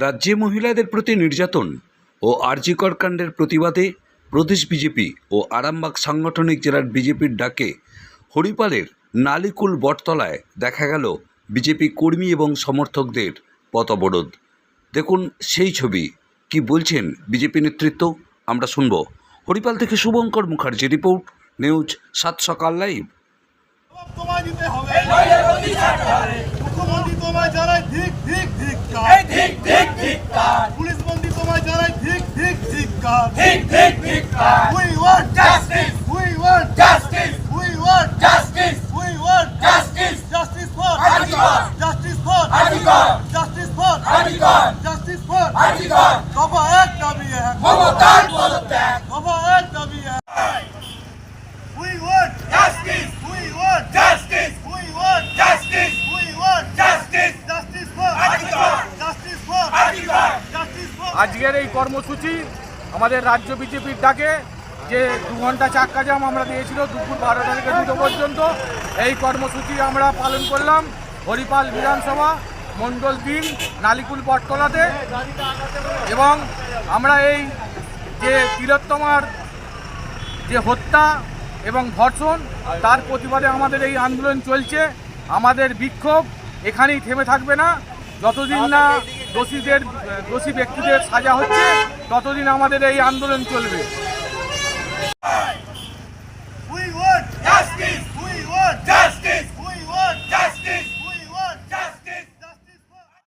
রাজ্যে মহিলাদের প্রতি নির্যাতন ও আরজিকর কাণ্ডের প্রতিবাদে প্রদেশ বিজেপি ও আরামবাগ সাংগঠনিক জেলার বিজেপির ডাকে হরিপালের নালিকুল বটতলায় দেখা গেল বিজেপি কর্মী এবং সমর্থকদের পথ অবরোধ। দেখুন সেই ছবি। কি বলছেন বিজেপি নেতৃত্ব? আমরা শুনব। হরিপাল থেকে শুভঙ্কর মুখার্জি রিপোর্ট, নিউজ সাত সকাল লাইভ। ধিক ধিক কার ধিক ধিক ধিক কার we want Justice! We want Justice! We want Justice! We want Justice! Justice for আদিকর! Justice for আদিকর! জাস্টিস ফর আদিকর! জাস্টিস ফর আদিকর! দফা এক দাবি এক মমতার পদত্যাগ দফা এক দাবি এক we want Justice! We want Justice! We want Justice! We want Justice! Justice for আদিকর! Justice for আদিকর! জাস্টিস ফর আজকের এই কর্মসূচি আমাদের রাজ্য বিজেপির ডাকে যে দু ঘণ্টা চাক্কা জাম আমরা দিয়েছিল, দুপুর বারোটা থেকে দুটো পর্যন্ত। এই কর্মসূচি আমরা পালন করলাম হরিপাল বিধানসভা, মণ্ডল তিন, নালিকুল বটতলাতে এবং আমরা এই যে তিলোত্তমার যে হত্যা এবং ধর্ষণ, তার প্রতিবাদে আমাদের এই আন্দোলন চলছে। আমাদের বিক্ষোভ এখানেই থেমে থাকবে না। যতদিন না দোষীদের দোষী ব্যক্তিদের সাজা হচ্ছে ততদিন আমাদের এই আন্দোলন চলবে।